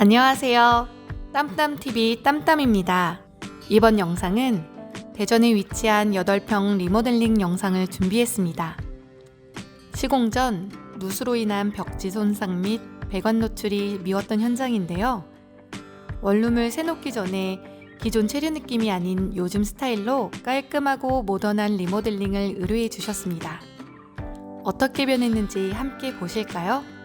안녕하세요. 땀땀TV 땀땀입니다. 이번 영상은 대전에 위치한 8평 리모델링 영상을 준비했습니다. 시공 전 누수로 인한 벽지 손상 및 배관 노출이 미웠던 현장인데요. 원룸을 새놓기 전에 기존 체류 느낌이 아닌 요즘 스타일로 깔끔하고 모던한 리모델링을 의뢰해 주셨습니다. 어떻게 변했는지 함께 보실까요?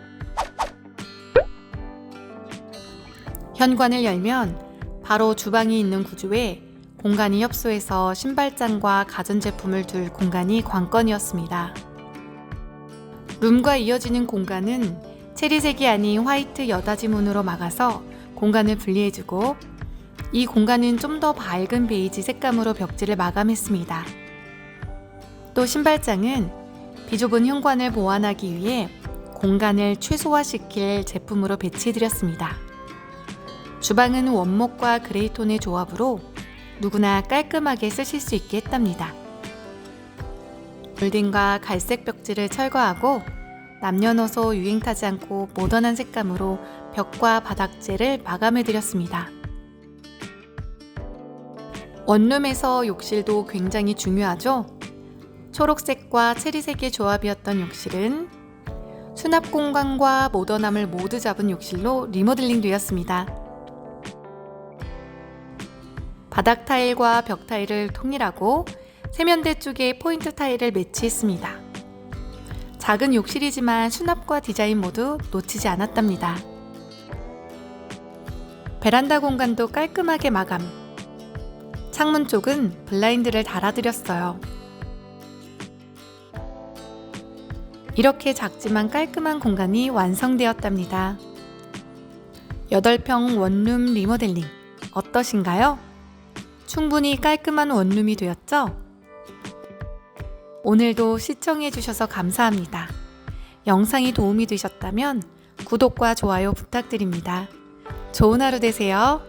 현관을 열면 바로 주방이 있는 구조에 공간이 협소해서 신발장과 가전제품을 둘 공간이 관건이었습니다. 룸과 이어지는 공간은 체리색이 아닌 화이트 여다지 문으로 막아서 공간을 분리해주고 이 공간은 좀 더 밝은 베이지 색감으로 벽지를 마감했습니다. 또 신발장은 비좁은 현관을 보완하기 위해 공간을 최소화시킬 제품으로 배치해드렸습니다. 주방은 원목과 그레이톤의 조합으로 누구나 깔끔하게 쓰실 수 있게 했답니다. 골딩과 갈색 벽지를 철거하고 남녀노소 유행 타지 않고 모던한 색감으로 벽과 바닥재를 마감해 드렸습니다. 원룸에서 욕실도 굉장히 중요하죠? 초록색과 체리색의 조합이었던 욕실은 수납 공간과 모던함을 모두 잡은 욕실로 리모델링 되었습니다. 바닥 타일과 벽 타일을 통일하고 세면대 쪽에 포인트 타일을 매치했습니다. 작은 욕실이지만 수납과 디자인 모두 놓치지 않았답니다. 베란다 공간도 깔끔하게 마감. 창문 쪽은 블라인드를 달아드렸어요. 이렇게 작지만 깔끔한 공간이 완성되었답니다. 8평 원룸 리모델링 어떠신가요? 충분히 깔끔한 원룸이 되었죠? 오늘도 시청해주셔서 감사합니다. 영상이 도움이 되셨다면 구독과 좋아요 부탁드립니다. 좋은 하루 되세요.